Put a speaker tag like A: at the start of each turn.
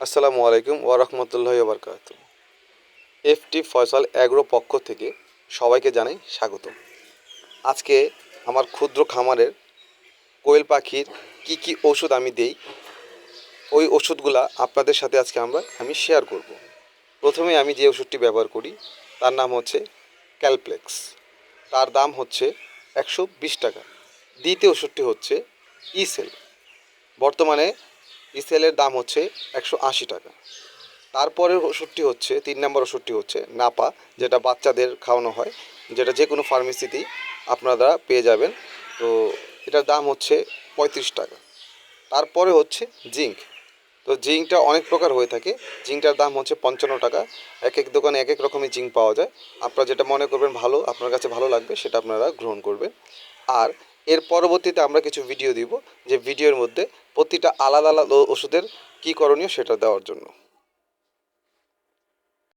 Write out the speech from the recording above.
A: আসসালামু আলাইকুম ওরহমতুল্লাহ বারকাত এফটি ফয়সাল অ্যাগ্রো পক্ষ থেকে সবাইকে জানাই স্বাগত। আজকে আমার ক্ষুদ্র খামারের কোয়েল পাখির কি কি ওষুধ আমি দেই, ওই ওষুধগুলা আপনাদের সাথে আজকে আমরা, আমি শেয়ার করব। প্রথমে আমি যে ওষুধটি ব্যবহার করি, তার নাম হচ্ছে ক্যালপ্লেক্স। তার দাম হচ্ছে একশো বিশ টাকা। দ্বিতীয় ওষুধটি হচ্ছে ইসেল বর্তমানে ইসেলের দাম হচ্ছে একশো আশি টাকা। তারপরের ওষুধটি হচ্ছে, তিন নম্বর ওষুধটি হচ্ছে নাপা, যেটা বাচ্চাদের খাওয়ানো হয়, যেটা যে কোনো ফার্মেসিতেই আপনারা পেয়ে যাবেন। তো এটার দাম হচ্ছে পঁয়ত্রিশ টাকা। তারপরে হচ্ছে জিঙ্ক। তো জিঙ্কটা অনেক প্রকার হয়ে থাকে। জিঙ্কটার দাম হচ্ছে পঞ্চান্ন টাকা। এক এক দোকানে এক এক রকমের জিঙ্ক পাওয়া যায়। আপনারা যেটা মনে করবেন ভালো, আপনার কাছে ভালো লাগবে, সেটা আপনারা গ্রহণ করবেন। আর এর পরবর্তীতে আমরা কিছু ভিডিও দিব যে ভিডিওর মধ্যে প্রতিটা আলাদা আলাদা ওষুধের কী করণীয় সেটা দেওয়ার জন্য।